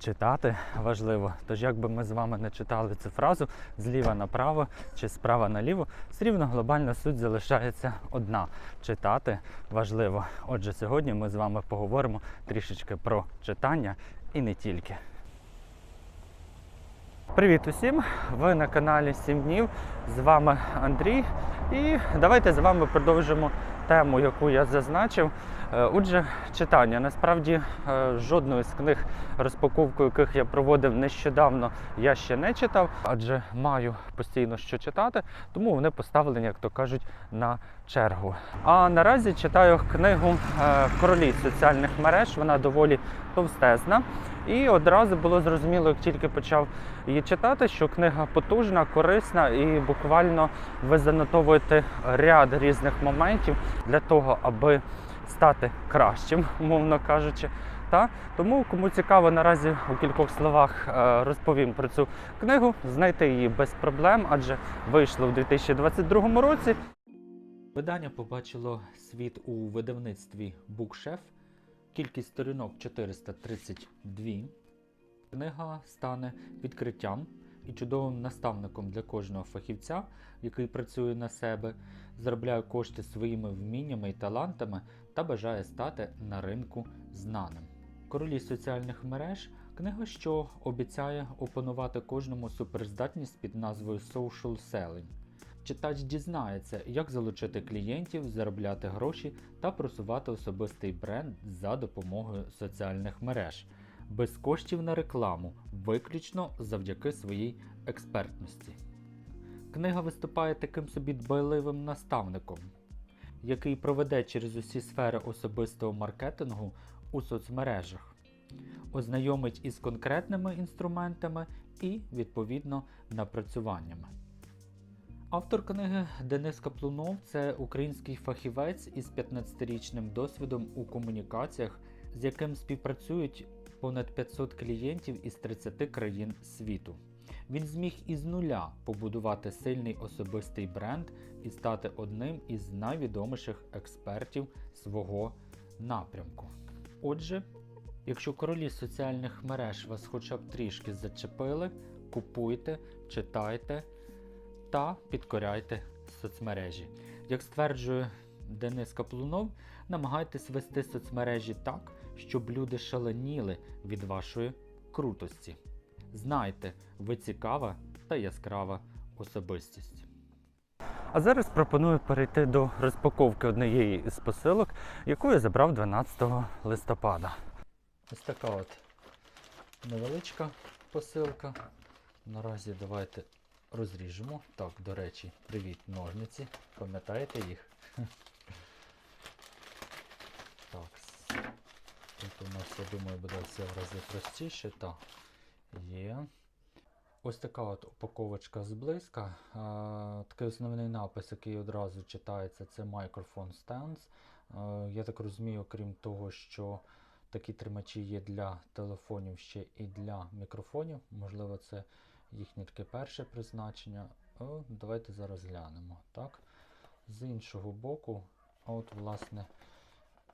читати важливо. Тож, як би ми з вами не читали цю фразу зліва направо чи справа наліво, все рівно глобальна суть залишається одна. Читати важливо. Отже, сьогодні ми з вами поговоримо трішечки про читання і не тільки. Привіт усім! Ви на каналі 7 днів. З вами Андрій. І давайте з вами продовжимо тему, яку я зазначив. Е, Отже, читання. Насправді е, жодної з книг, розпаковку яких я проводив нещодавно, я ще не читав, адже маю постійно що читати, тому вони поставлені, як то кажуть, на чергу. А наразі читаю книгу е, Королі соціальних мереж. Вона доволі товстезна. І одразу було зрозуміло, як тільки почав її читати, що книга потужна, корисна, і буквально ви занотовуєте ряд різних моментів для того, аби стати кращим, умовно кажучи. Та? Тому, кому цікаво, наразі у кількох словах е, розповім про цю книгу. Знайти її без проблем, адже вийшло в 2022 році. Видання побачило світ у видавництві Bookchef. Кількість сторінок 432. Книга стане відкриттям і чудовим наставником для кожного фахівця, який працює на себе, заробляє кошти своїми вміннями і талантами та бажає стати на ринку знаним. Королі соціальних мереж книга, що обіцяє опанувати кожному суперздатність під назвою Social Selling. Читач дізнається, як залучити клієнтів, заробляти гроші та просувати особистий бренд за допомогою соціальних мереж, без коштів на рекламу, виключно завдяки своїй експертності. Книга виступає таким собі дбайливим наставником, який проведе через усі сфери особистого маркетингу у соцмережах, ознайомить із конкретними інструментами і, відповідно, напрацюваннями. Автор книги Денис Каплунов це український фахівець із 15-річним досвідом у комунікаціях, з яким співпрацюють понад 500 клієнтів із 30 країн світу. Він зміг із нуля побудувати сильний особистий бренд і стати одним із найвідоміших експертів свого напрямку. Отже, якщо королі соціальних мереж вас хоча б трішки зачепили, купуйте, читайте та підкоряйте соцмережі. Як стверджує Денис Каплунов, намагайтесь вести соцмережі так, щоб люди шаленіли від вашої крутості. Знайте, ви цікава та яскрава особистість. А зараз пропоную перейти до розпаковки однієї із посилок, яку я забрав 12 листопада. Ось така от невеличка посилка. Наразі давайте розріжемо. Так, до речі, привіт, ножниці. Пам'ятаєте їх? Так. Тут у нас, я думаю, буде все в рази простіше. Так, є. Ось така от упаковочка зблизька. Такий основний напис, який одразу читається, це Microphone Stands. Я так розумію, крім того, що такі тримачі є для телефонів ще і для мікрофонів. Можливо, це їхнє таке перше призначення. О, давайте зараз глянемо. Так? З іншого боку, от, власне,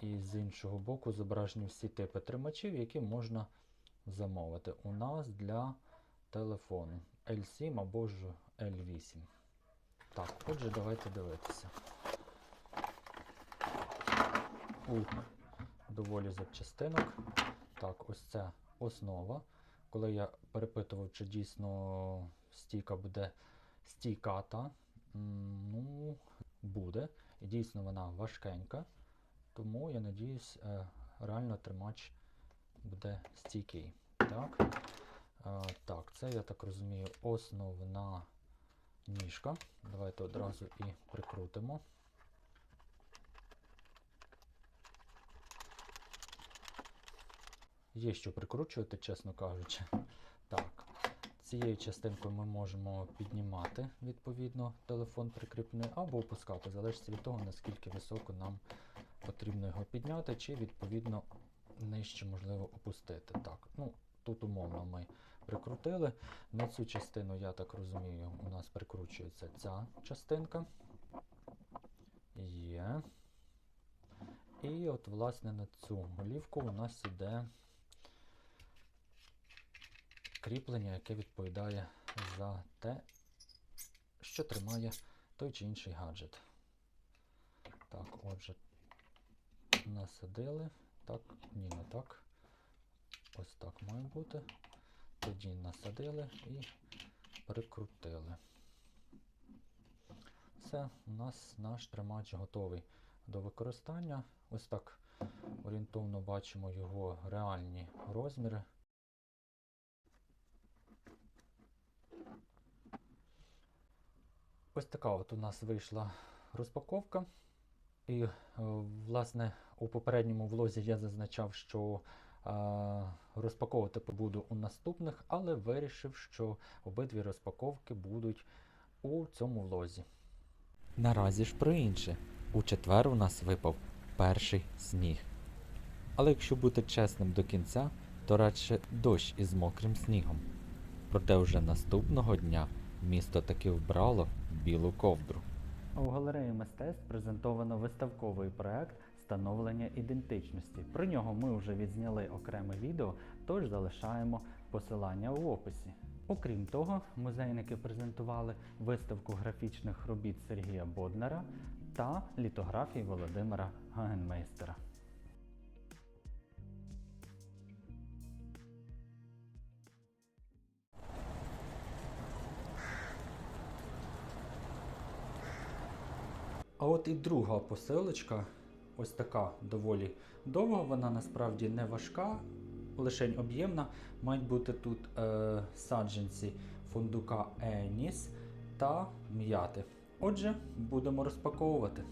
і з іншого боку зображені всі типи тримачів, які можна замовити у нас для телефону L7 або ж L8. Так, отже, давайте дивитися. У доволі запчастинок. Так, ось це основа. Коли я перепитував, чи дійсно стійка буде стійката, ну, буде. І дійсно вона важкенька. Тому я надіюсь, е, реально тримач буде стійкий. Так, Е, так, це, я так розумію, основна ніжка. Давайте одразу і прикрутимо. Є що прикручувати, чесно кажучи. Так, цією частинкою ми можемо піднімати, відповідно, телефон прикріплений, або опускати, залежить від того, наскільки високо нам потрібно його підняти, чи відповідно нижче можливо опустити. Так, ну тут умовно ми прикрутили. На цю частину, я так розумію, у нас прикручується ця частинка. Є. І от, власне, на цю голівку у нас іде кріплення, яке відповідає за те, що тримає той чи інший гаджет. Так, отже, насадили. Так, ні, не так. Ось так має бути. Тоді насадили і прикрутили. Все, у нас наш тримач готовий до використання. Ось так орієнтовно бачимо його реальні розміри. Ось така от у нас вийшла розпаковка. І, е, власне, у попередньому влозі я зазначав, що розпаковувати буду у наступних, але вирішив, що обидві розпаковки будуть у цьому влозі. Наразі ж про інше. У четвер у нас випав перший сніг. Але якщо бути чесним до кінця, то радше дощ із мокрим снігом. Проте вже наступного дня місто таки вбрало білу ковдру. У галереї мистецтв презентовано виставковий проект Становлення ідентичності. Про нього ми вже відзняли окреме відео, тож залишаємо посилання у описі. Окрім того, музейники презентували виставку графічних робіт Сергія Боднера та літографії Володимира Гагенмейстера. А от і друга посилочка, ось така доволі довга, вона насправді не важка, лише об'ємна. Мають бути тут е, саджанці фундука Еніс та м'яти. Отже, будемо розпаковувати.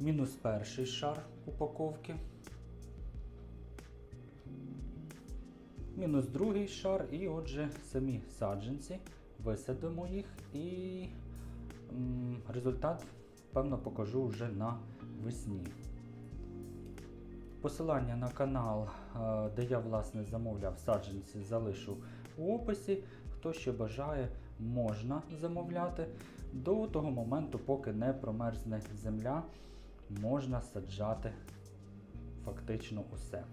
Мінус перший шар упаковки. Мінус другий шар, і отже, самі саджанці. Висадимо їх і результат, певно, покажу вже на весні. Посилання на канал, е, де я власне замовляв саджанці, залишу у описі. Хто ще бажає, можна замовляти. До того моменту, поки не промерзне земля, можна саджати фактично усе.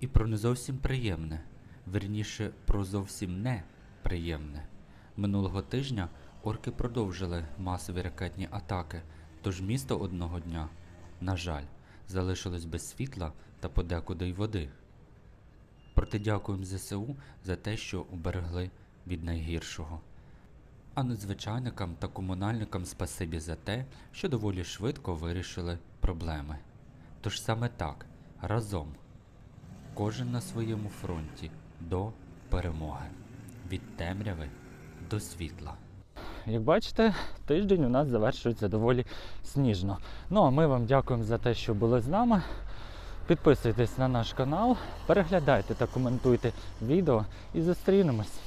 І про не зовсім приємне, верніше про зовсім не приємне. Минулого тижня орки продовжили масові ракетні атаки, тож місто одного дня, на жаль, залишилось без світла та подекуди й води. Проте дякуємо ЗСУ за те, що уберегли від найгіршого. А надзвичайникам та комунальникам спасибі за те, що доволі швидко вирішили проблеми. Тож саме так, разом кожен на своєму фронті до перемоги. Від темряви до світла. Як бачите, тиждень у нас завершується доволі сніжно. Ну а ми вам дякуємо за те, що були з нами. Підписуйтесь на наш канал, переглядайте та коментуйте відео і зустрінемось.